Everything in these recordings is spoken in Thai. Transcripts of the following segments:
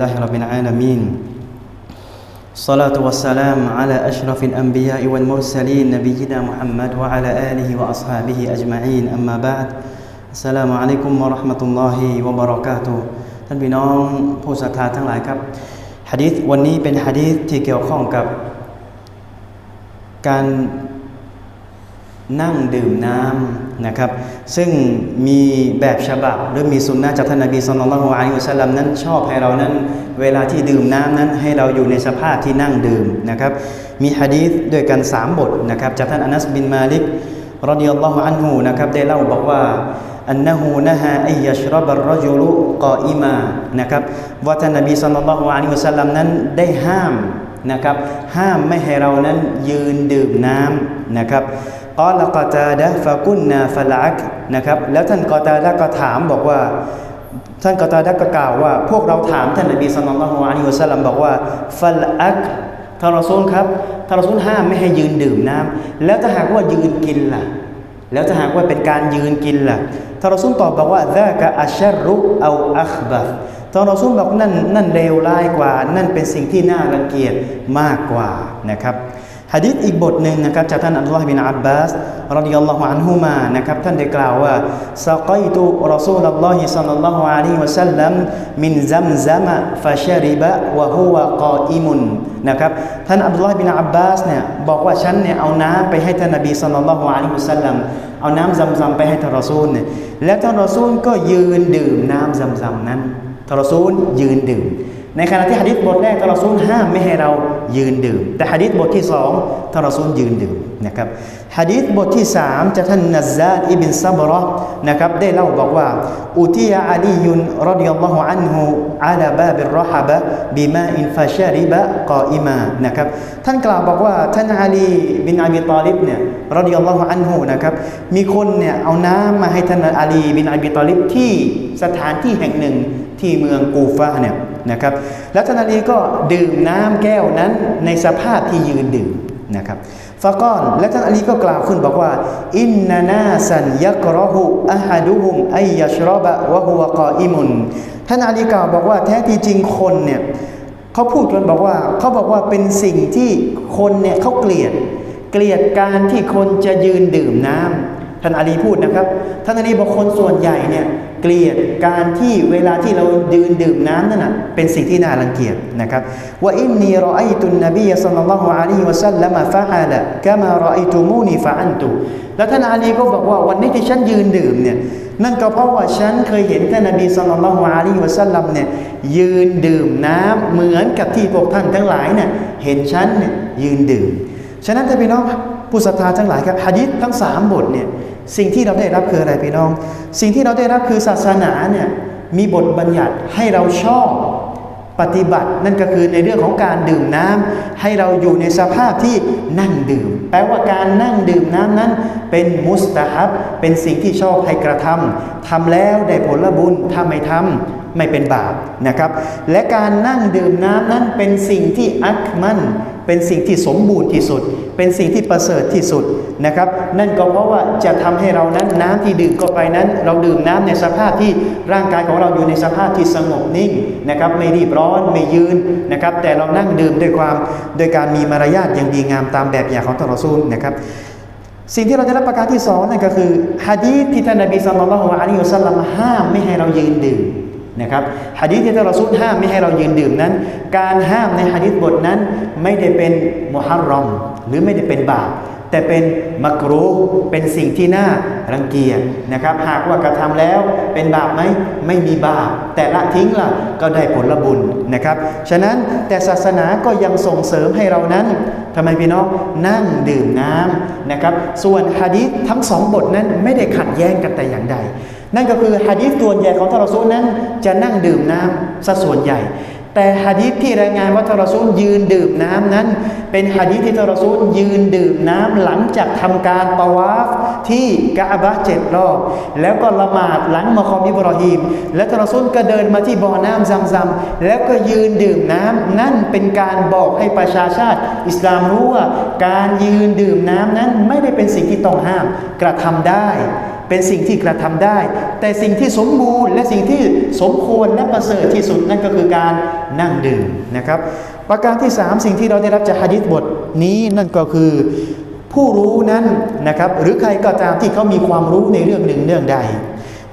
لله رب العالمين الصلاة والسلام على أشرف الأنبياء والمرسلين نبينا محمد وعلى آله وأصحابه أجمعين أما بعد السلام عليكم ورحمة الله وبركاته ท่านพี่น้องผู้ศรัทธาทั้งหลายครับฮะดีษวันนี้เป็นฮะดีษที่เกี่ยวข้องกับ การ นั่งดื่มน้ำนะครับ ซึ่งมีแบบฉบับหรือมีสุนนะจากท่านนบีสุลต่านละฮ์อะลัยฮิวะสัลลัมนั้นชอบให้เรานั้น เวลาที่ดื่มน้ำนั้นให้เราอยู่ในสภาพที่นั่งดื่มนะครับ มีฮะดีษด้วยกันสามบทนะครับจากท่านอานัสบินมาลิกรดิยัลลอฮุอันฮูนะครับได้เล่าบอกว่าอันนะฮูนะฮะอัยยัชรบัรรจุลุกออิมานะครับว่าท่านนบีสุลต่านละฮ์อะลัยฮิวะสัลลัมนั้นได้ห้ามนะครับห้ามไม่ให้เรานั้นยืนดื่มน้ำนะครับ กอลกตาดะฟะกุนนาฟะลักนะครับ แล้วท่านกอตาดะก็ถามบอกว่า ท่านกอตาดะก็กล่าวว่า พวกเราถามท่านนบีสุลต่านละฮ์อะลัยฮิวะสัลลัมบอกว่าฟัลอักทารซูลครับทารซูลห้ามไม่ให้ยืนดื่มน้ำแล้วถ้าหากว่ายืนกินล่ะ แล้วถ้าหากว่าเป็นการยืนกินล่ะทารซูลตอบบอกว่าซากะอัชรุเอาอัคบะท่านรอซูลบอกนั่นนั่นเลวร้ายกว่า นั่นเป็นสิ่งที่น่ารังเกียจมากกว่านะครับ ฮะดิษอีกบทหนึ่งนะครับจากท่านอัลลอฮฺบินอับบาสรดิยัลลอฮุอันฮุมานะครับท่านได้กล่าวว่าสกอยตุรอซูลอัลลอฮิสัลลัลลอฮุอะลัยฮิวะสัลลัมมินซัมซัมฟะชะริบะวะฮุวะกออิมุนนะครับท่านอับดุลลอฮฺบินอับบาสเนี่ยบอกว่าฉันเนี่ยเอาน้ำไปให้ท่านนบีสัลลัลลอฮุอะลัยฮิวะสัลลัมเอาน้ำซัมซัมไปให้ท่านรอซูลเนี่ยแล้วท่านรอซูลก็ยืนดื่มน้ำซัมซัมนั้นท่านรอซูลยืนดื่ม ในขณะที่ฮะดิษบทแรกทารอซูลห้ามไม่ให้เรายืนดื่ม แต่ฮะดิษบทที่สองทารอซูลยืนดื่มนะครับฮะดิษบทที่สามจากท่านนัซซาดอิบินซับรอนะครับได้เล่าบอกว่าอุติยาอาลียุนรดิยัลลอฮุอันฮุอาลาบาบิรรฮบะบิมาอินฟาชาริบะกออิมานะครับท่านกล่าวบอกว่าท่านอาลีบินอาบีตาลิบเนี่ยรดิยัลลอฮุอันฮุนะครับมีคนเนี่ยเอาน้ำมาให้ท่านอาลีบินอาบีตาลิบที่สถานที่แห่งหนึ่ง ที่เมืองกูฟาเนี่ยนะครับแล้วท่านอาลีก็ดื่มน้ำแก้วนั้นในสภาพที่ยืนดื่มนะครับฟะก้อนและท่านอาลีก็กล่าวขึ้นบอกว่าอินนานาสันยักรอหุอะฮัดุฮุมไอยัชรบะวะฮุวะกออิมุนท่านอาลีกล่าวบอกว่าแท้ที่จริงคนเนี่ยเขาพูดกันบอกว่าเขาบอกว่าเป็นสิ่งที่คนเนี่ยเขาเกลียด เกลียดการที่คนจะยืนดื่มน้ำ ท่านอาลีพูดนะครับ ท่านอาลีบอกคนส่วนใหญ่เนี่ยเกลียดการที่เวลาที่เราดื่มดื่มน้ำนั่นนะเป็นสิ่งที่น่ารังเกียจนะครับว่าอินนีรอไอตุนนบีสัลลัลลอฮุอะลัยฮิวะสัลลัมฟะอาละกะมารอไอตุมูนีฟะอันตุแล้วท่านอาลีก็บอกว่าวันนี้ที่ฉันยืนดื่มเนี่ยนั่นก็เพราะว่าฉันเคยเห็นท่านนบีสัลลัลลอฮุอะลัยฮิวะสัลลัมเนี่ยยืนดื่มน้ำเหมือนกับที่พวกท่านทั้งหลายเนี่ยเห็นฉันเนี่ยยืนดื่ม ฉะนั้นท่านพี่น้อง ผู้ศรัทธาทั้งหลายครับฮะดิษทั้งสามบทเนี่ยสิ่งที่เราได้รับคืออะไรพี่น้อง สิ่งที่เราได้รับคือศาสนาเนี่ยมีบทบัญญัติให้เราชอบปฏิบัติ นั่นก็คือในเรื่องของการดื่มน้ำให้เราอยู่ในสภาพที่นั่งดื่ม แปลว่าการนั่งดื่มน้ำนั้น เป็นมุสตาฮับ เป็นสิ่งที่ชอบให้กระทำทำแล้วได้ผลบุญถ้าไม่ทำไม่เป็นบาปนะครับ และการนั่งดื่มน้ำนั้นเป็นสิ่งที่อัคมันเป็นสิ่งที่สมบูรณ์ที่สุด เป็นสิ่งที่ประเสริฐที่สุดนะครับ นั่นก็เพราะว่าจะทำให้เรานั้นน้ำที่ดื่มเข้าไปนั้น เราดื่มน้ำในสภาพที่ร่างกายของเราอยู่ในสภาพที่สงบนิ่งนะครับไม่รีบร้อนไม่ยืนนะครับแต่เรานั่งดื่มด้วยความโดยการมีมารยาทอย่างดีงามตามแบบอย่างของตรอซูลนะครับสิ่งที่เราจะรับประการที่สองนั่นก็คือฮะดีที่ท่านนบีสัลลัลลอฮุอะลัยฮิวสัลลัมห้ามไม่ให้เรายืนดื่ม นะครับฮะดีษที่ท่านรอซูลห้ามไม่ให้เรายืนดื่มนั้น การห้ามในฮะดีษบทนั้นไม่ได้เป็นมุฮัรรอม หรือไม่ได้เป็นบาปแต่เป็นมักรูเป็นสิ่งที่น่ารังเกียจนะครับ หากว่ากระทำแล้วเป็นบาปไหมไม่มีบาป แต่ละทิ้งล่ะก็ได้ผลบุญนะครับ ฉะนั้นแต่ศาสนาก็ยังส่งเสริมให้เรานั้นทำไมพี่น้องนั่งดื่มน้ำนะครับ ส่วนฮะดีษทั้งสองบทนั้นไม่ได้ขัดแย้งกันแต่อย่างใด นั่นก็คือฮะดีษตัวใหญ่ของทารอซูลนั้น จะนั่งดื่มน้ำซะส่วนใหญ่ แต่ฮะดีษที่รายงานว่าทารอซูลยืนดื่มน้ำนั้น เป็นหะดีที่ทารซูลยืนดื่มน้ำหลังจากทำการตะวาฟที่กะบะเจ็ดรอบ แล้วก็ละหมาดหลังมะคอมอิบรอฮีม และทารซูลก็เดินมาที่บ่อน้ำซัมซัมแล้วก็ยืนดื่มน้ำนั่นเป็นการบอกให้ประชาชาติ อิสลามรู้ว่า การยืนดื่มน้ำนั้นไม่ได้เป็นสิ่งที่ต้องห้ามกระทำได้เป็นสิ่งที่กระทำได้ แต่สิ่งที่สมบูรณ์และสิ่งที่สมควรและประเสริฐที่สุดนั่นก็คือการนั่งดื่มนะครับ ประการที่ 3 สิ่งที่เราได้รับจากฮะดิษบทนี้นั่นก็คือผู้รู้นั้นนะครับหรือใครก็ตามที่เขามีความรู้ในเรื่องหนึ่งเรื่องใด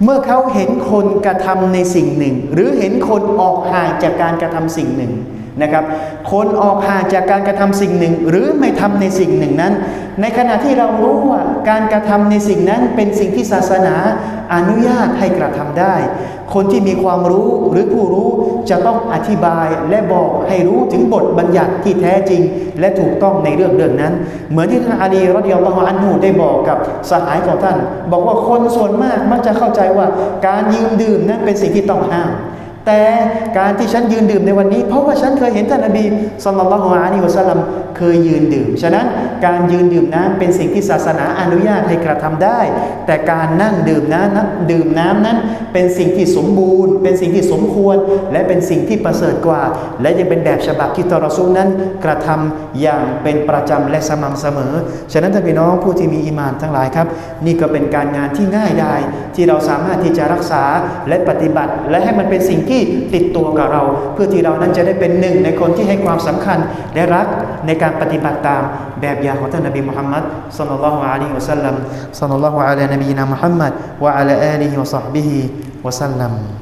เมื่อเขาเห็นคนกระทำในสิ่งหนึ่ง หรือเห็นคนออกห่างจากการกระทำสิ่งหนึ่งนะครับ คนออกห่างจากการกระทำสิ่งหนึ่ง หรือไม่ ทำในสิ่งหนึ่งนั้น ในขณะที่เรารู้ว่าการกระทำในสิ่งนั้นเป็นสิ่งที่ศาสนาอนุญาตให้กระทำได้ คนที่มีความรู้หรือผู้รู้จะต้องอธิบายและบอกให้รู้ถึงบทบัญญัติที่แท้จริง และถูกต้องในเรื่องเรื่องนั้น เหมือนที่ท่านอาลีรอดิยัลลอฮุอันฮูได้บอกกับสหายของท่าน บอกว่าคนส่วนมากมักจะเข้าใจว่าการยืมดื่มนั้นเป็นสิ่งที่ต้องห้าม แต่การที่ฉันยืนดื่มในวันนี้ เพราะว่าฉันเคยเห็นท่านนบีสัลลัลลอฮุอะลัยฮิวะสัลลัมเคยยืนดื่ม ฉะนั้นการยืนดื่มน้ำเป็นสิ่งที่ศาสนาอนุญาตให้กระทำได้ แต่การนั่งดื่มน้ำนั้นดื่มน้ำนั้น เป็นสิ่งที่สมบูรณ์ เป็นสิ่งที่สมควร และเป็นสิ่งที่ประเสริฐกว่า และยังเป็นแบบฉบับที่ตอรอซูนั้นกระทำอย่างเป็นประจำและสม่ำเสมอ ฉะนั้นท่านพี่น้องผู้ที่มีอีมานทั้งหลายครับ นี่ก็เป็นการงานที่ง่ายดายที่เราสามารถที่จะรักษาและปฏิบัติ และให้มันเป็นสิ่งที่ติดตัวกับเรา เพื่อที่เรานั้นจะได้เป็นหนึ่งในคนที่ให้ความสำคัญและรักในการปฏิบัติตามแบบอย่างของท่านนบีมุฮัมมัดศ็อลลัลลอฮุอะลัยฮิวะสัลลัมศ็อลลัลลอฮุอะลัยนบีนะมุฮัมมัดวะอะลาอาลีฮิวะศอฮบิฮิวะสัลลัม